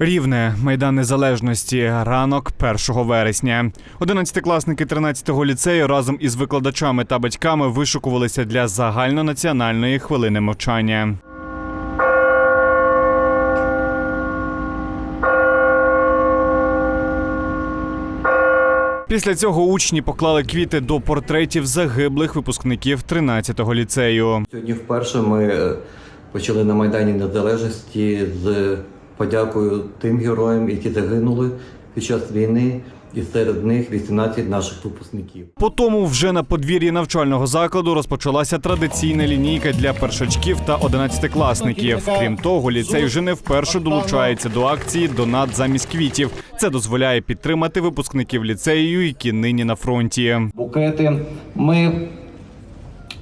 Рівне майдан незалежності. Ранок 1 вересня. Одинадцятикласники 13-го ліцею разом із викладачами та батьками вишукувалися для загальнонаціональної хвилини мовчання. Після цього учні поклали квіти до портретів загиблих випускників 13-го ліцею. Сьогодні вперше ми е, почали на Майдані Незалежності з подякою тим героям, які загинули під час війни, і серед них 18 наших випускників. По тому вже на подвір'ї навчального закладу розпочалася традиційна лінійка для першачків та одинадцятикласників. Крім того, ліцей вже не вперше долучається до акції Донат замість квітів. Це дозволяє підтримати випускників ліцею, які нині на фронті. букети ми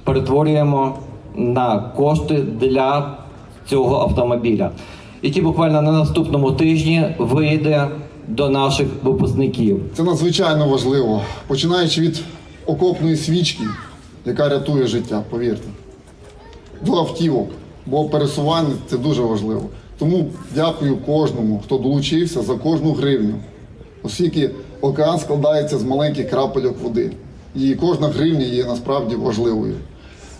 перетворюємо на кошти для цього автомобіля, який буквально на наступному тижні вийде до наших випускників. Це надзвичайно важливо, починаючи від окопної свічки, яка рятує життя, повірте, до автівок, бо пересування це дуже важливо. Тому дякую кожному, хто долучився за кожну гривню, оскільки океан складається з маленьких крапельок води, і кожна гривня є насправді важливою.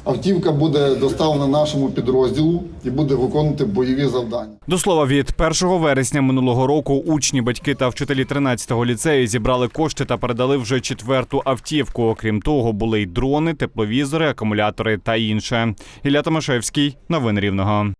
Автівка буде доставлена нашому підрозділу і буде виконувати бойові завдання. До слова, від 1 вересня минулого року учні, батьки та вчителі 13-го ліцею зібрали кошти та передали вже четверту автівку. Окрім того, були й дрони, тепловізори, акумулятори та інше. Ілля Томашевський, новини Рівного.